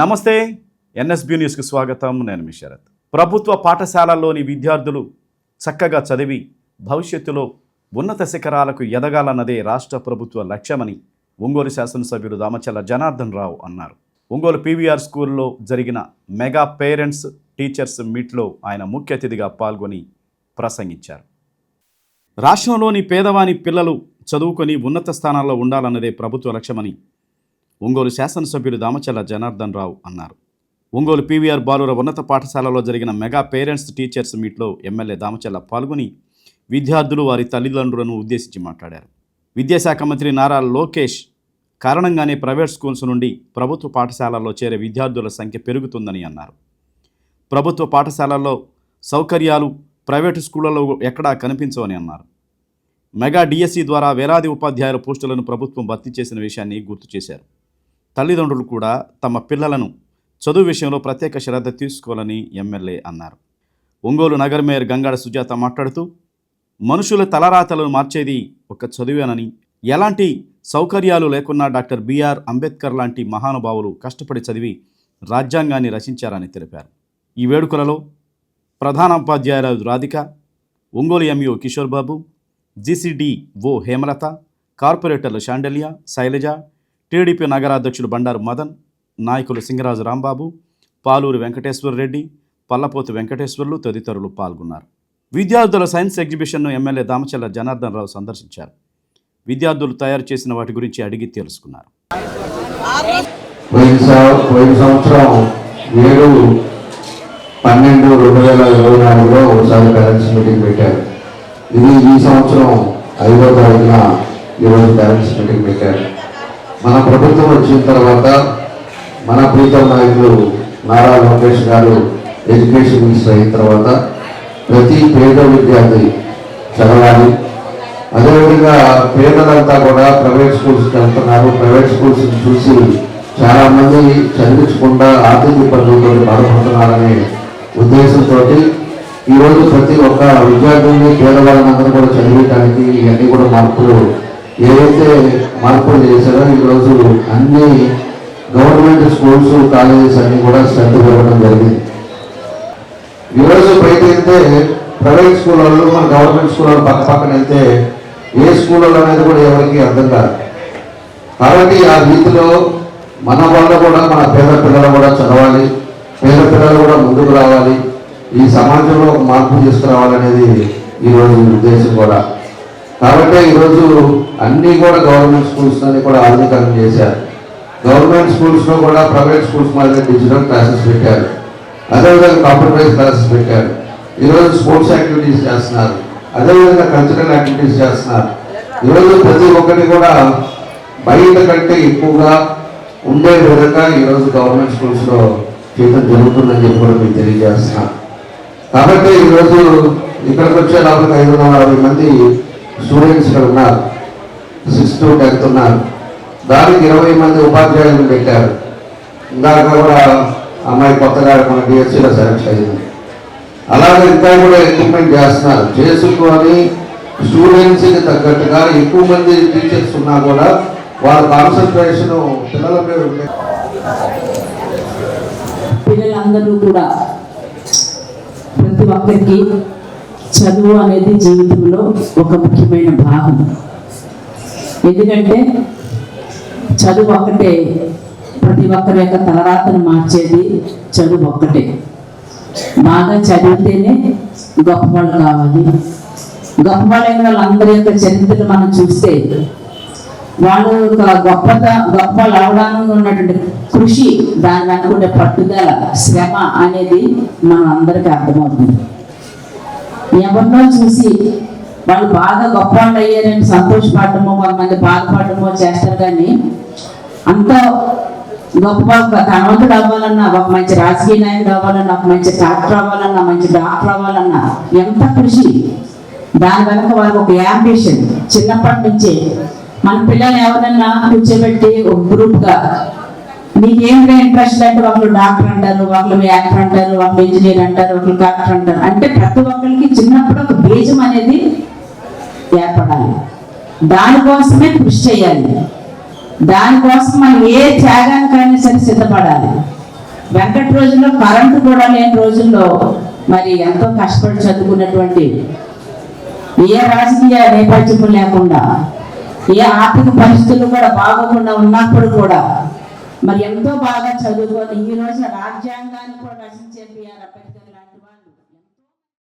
నమస్తే ఎన్ఎస్బి న్యూస్కి స్వాగతం. నేను మీ శరత్. ప్రభుత్వ పాఠశాలల్లోని విద్యార్థులు చక్కగా చదివి భవిష్యత్తులో ఉన్నత శిఖరాలకు ఎదగాలన్నదే రాష్ట్ర ప్రభుత్వ లక్ష్యమని ఒంగోలు శాసనసభ్యులు దామచల్ల జనార్దన్ రావు అన్నారు. ఒంగోలు పీవీఆర్ స్కూల్లో జరిగిన మెగా పేరెంట్స్ టీచర్స్ మీట్లో ఆయన ముఖ్య అతిథిగా పాల్గొని ప్రసంగించారు. రాష్ట్రంలోని పేదవాని పిల్లలు చదువుకొని ఉన్నత స్థానాల్లో ఉండాలన్నదే ప్రభుత్వ లక్ష్యమని ఒంగోలు శాసనసభ్యులు దామచల్ల జనార్దన్ రావు అన్నారు. ఒంగోలు పీవీఆర్ బాలుర ఉన్నత పాఠశాలలో జరిగిన మెగా పేరెంట్స్ టీచర్స్ మీట్లో ఎమ్మెల్యే దామచల్ల పాల్గొని విద్యార్థులు వారి తల్లిదండ్రులను ఉద్దేశించి మాట్లాడారు. విద్యాశాఖ మంత్రి నారా లోకేష్ కారణంగానే ప్రైవేట్ స్కూల్స్ నుండి ప్రభుత్వ పాఠశాలల్లో చేరే విద్యార్థుల సంఖ్య పెరుగుతుందని అన్నారు. ప్రభుత్వ పాఠశాలల్లో సౌకర్యాలు ప్రైవేటు స్కూళ్ళలో ఎక్కడా కనిపించవని అన్నారు. మెగా డిఎస్సి ద్వారా వేలాది ఉపాధ్యాయుల పోస్టులను ప్రభుత్వం భర్తీ చేసిన విషయాన్ని గుర్తు చేశారు. తల్లిదండ్రులు కూడా తమ పిల్లలను చదువు విషయంలో ప్రత్యేక శ్రద్ధ తీసుకోవాలని ఎమ్మెల్యే అన్నారు. ఒంగోలు నగర్ మేయర్ గంగాడ సుజాత మాట్లాడుతూ మనుషుల తలరాతలను మార్చేది ఒక చదువేనని ఎలాంటి సౌకర్యాలు లేకున్నా డాక్టర్ బిఆర్ అంబేద్కర్ లాంటి మహానుభావులు కష్టపడి చదివి రాజ్యాంగాన్ని రచించారని తెలిపారు. ఈ వేడుకలలో ప్రధాన ఉపాధ్యాయురాలు Radhika Ongole MEO Kishore Babu GCD O Hemalatha కార్పొరేటర్లు శాండల్య శైలజ టీడీపీ నగరాధ్యక్షుడు బండారు మదన్ నాయకులు సింగరాజు రాంబాబు పాలూరు వెంకటేశ్వర రెడ్డి పల్లపోతు వెంకటేశ్వర్లు తదితరులు పాల్గొన్నారు. విద్యార్థుల సైన్స్ ఎగ్జిబిషన్ను ఎమ్మెల్యే దామచల్ల జనార్దన్ రావు సందర్శించారు. విద్యార్థులు తయారు చేసిన వాటి గురించి అడిగి తెలుసుకున్నారు. సంవత్సరం ఏడు పన్నెండు రెండు వేల ఇరవై నాలుగులో ఒకసారి పేరెంట్స్ మీటింగ్ పెట్టారు. ఇది ఈ సంవత్సరం ఐదో తారీఖున ఈరోజు పేరెంట్స్ మీటింగ్ పెట్టారు. మన ప్రభుత్వం వచ్చిన తర్వాత మన ప్రీతం నాయకులు నారా లోకేష్ గారు ఎడ్యుకేషన్ మినిస్టర్ అయిన తర్వాత ప్రతి పేద విద్యార్థి చదవాలి. అదేవిధంగా పేదలంతా కూడా ప్రైవేట్ స్కూల్స్కి వెళ్తున్నారు. ప్రైవేట్ స్కూల్స్ చూసి చాలామంది చదివించకుండా ఆర్థిక ఇబ్బందులతో బాధపడుతున్నారనే ఉద్దేశంతో ఈరోజు ప్రతి ఒక్క విద్యార్థుల్ని పేదవాళ్ళందరూ కూడా చదివించడానికి ఇవన్నీ కూడా మార్పులు ఏదైతే మార్పులు చేశారో ఈరోజు అన్ని గవర్నమెంట్ స్కూల్స్ కాలేజెస్ అన్ని కూడా శ్రద్ధ పెరగడం జరిగింది. ఈరోజు బయట వెళ్తే ప్రైవేట్ స్కూల్ వాళ్ళు మన గవర్నమెంట్ స్కూల్ వాళ్ళు పక్క పక్కన వెళ్తే ఏ స్కూల్ అనేది కూడా ఎవరికి అర్థం కాదు. కాబట్టి ఆ రీతిలో మన వాళ్ళు కూడా మన పేద పిల్లలు కూడా చదవాలి పేద పిల్లలు కూడా ముందుకు రావాలి ఈ సమాజంలో ఒక మార్పు తీసుకురావాలనేది ఈరోజు ఉద్దేశం కూడా. కాబట్టి ఈరోజు అన్నీ కూడా గవర్నమెంట్ స్కూల్స్ కూడా ఆధునీకరణ చేశారు. గవర్నమెంట్ స్కూల్స్లో కూడా ప్రైవేట్ స్కూల్స్ మాదిరి డిజిటల్ క్లాసెస్ పెట్టారు. అదేవిధంగా కాంప్రమైజ్ క్లాసెస్ పెట్టారు. ఈరోజు స్పోర్ట్స్ యాక్టివిటీస్ చేస్తున్నారు. అదేవిధంగా కల్చరల్ యాక్టివిటీస్ చేస్తున్నారు. ఈరోజు ప్రతి ఒక్కటి కూడా బయట కంటే ఎక్కువగా ఉండే విధంగా ఈరోజు గవర్నమెంట్ స్కూల్స్లో చేయడం జరుగుతుందని చెప్పి కూడా మీకు తెలియజేస్తున్నాను. కాబట్టి ఈరోజు ఇక్కడికి వచ్చే లోపలికి ఐదు వందల యాభై మంది స్టూడెంట్స్ ఉన్నారు. సిక్స్త్ టు టెన్త్ ఉన్నారు దానికి ఇరవై మంది ఉపాధ్యాయులను పెట్టారు. ఇందాక కూడా అమ్మాయి కొత్తగా మన డిఎస్సీలో సెలెక్ట్ అయింది. అలాగే ఇంకా కూడా ఎక్విప్మెంట్ చేస్తున్నారు. చేసుకొని స్టూడెంట్స్కి తగ్గట్టుగా ఎక్కువ మంది టీచర్స్ ఉన్నా కూడా వాళ్ళ కాన్సన్ట్రేషన్ పిల్లల మీద ఉండే పిల్లలందరూ కూడా ప్రతి ఒక్కరికి చదువు అనేది జీవితంలో ఒక ముఖ్యమైన భాగం. ఎందుకంటే చదువు ఒక్కటే ప్రతి ఒక్కరి యొక్క తలరాతను మార్చేది చదువు ఒక్కటే. బాగా చదివితేనే గొప్పవాళ్ళు కావాలి. గొప్పవాళ్ళైన వాళ్ళందరి యొక్క చరిత్రను మనం చూస్తే వాళ్ళు ఒక గొప్పత గొప్ప అవడానికి ఉన్నటువంటి కృషి దాని అనుకునే పట్టుదల శ్రమ అనేది మనం అందరికీ అర్థమవుతుంది. ఎవరినో చూసి వాళ్ళు బాగా గొప్ప వాళ్ళు అయ్యారని సంతోషపడటమో కొంతమంది బాధపడటమో చేస్తారు కానీ అంత గొప్ప ధనవంతుడు అవ్వాలన్నా ఒక మంచి రాజకీయ నాయకుడు అవ్వాలన్నా ఒక మంచి డాక్టర్ అవ్వాలన్నా మంచి డాక్టర్ అవ్వాలన్నా ఎంత కృషి. దాని వెనక వాళ్ళకి ఒక యాంబిషన్ చిన్నప్పటి నుంచే మన పిల్లల్ని ఎవరన్నా కూర్చోబెట్టి ఒక గ్రూప్గా గా నీకేంటి ఇంట్రెస్ట్ అంటే ఒకరు డాక్టర్ అంటారు ఒకరు యాక్టర్ అంటారు ఒకరు ఇంజనీర్ అంటారు ఒకరు డాక్టర్ అంటారు. అంటే ప్రతి ఒక్కరికి చిన్నప్పుడు ఒక బీజం అనేది ఏర్పడాలి. దానికోసమే కృషి చేయాలి. దానికోసం మనం ఏ త్యాగానికైనా సరే సిద్ధపడాలి. వెంకట రోజుల్లో కరెంటు కూడా లేని రోజుల్లో మరి ఎంతో కష్టపడి చదువుకున్నటువంటి ఏ రాజకీయ నేపథ్యం లేకుండా ఏ ఆర్థిక పరిస్థితులు కూడా బాగోకుండా ఉన్నప్పుడు కూడా మరి ఎంతో బాగా చదువుకొని ఈ రాజ్యాంగాన్ని కూడా రచించే పిఆర్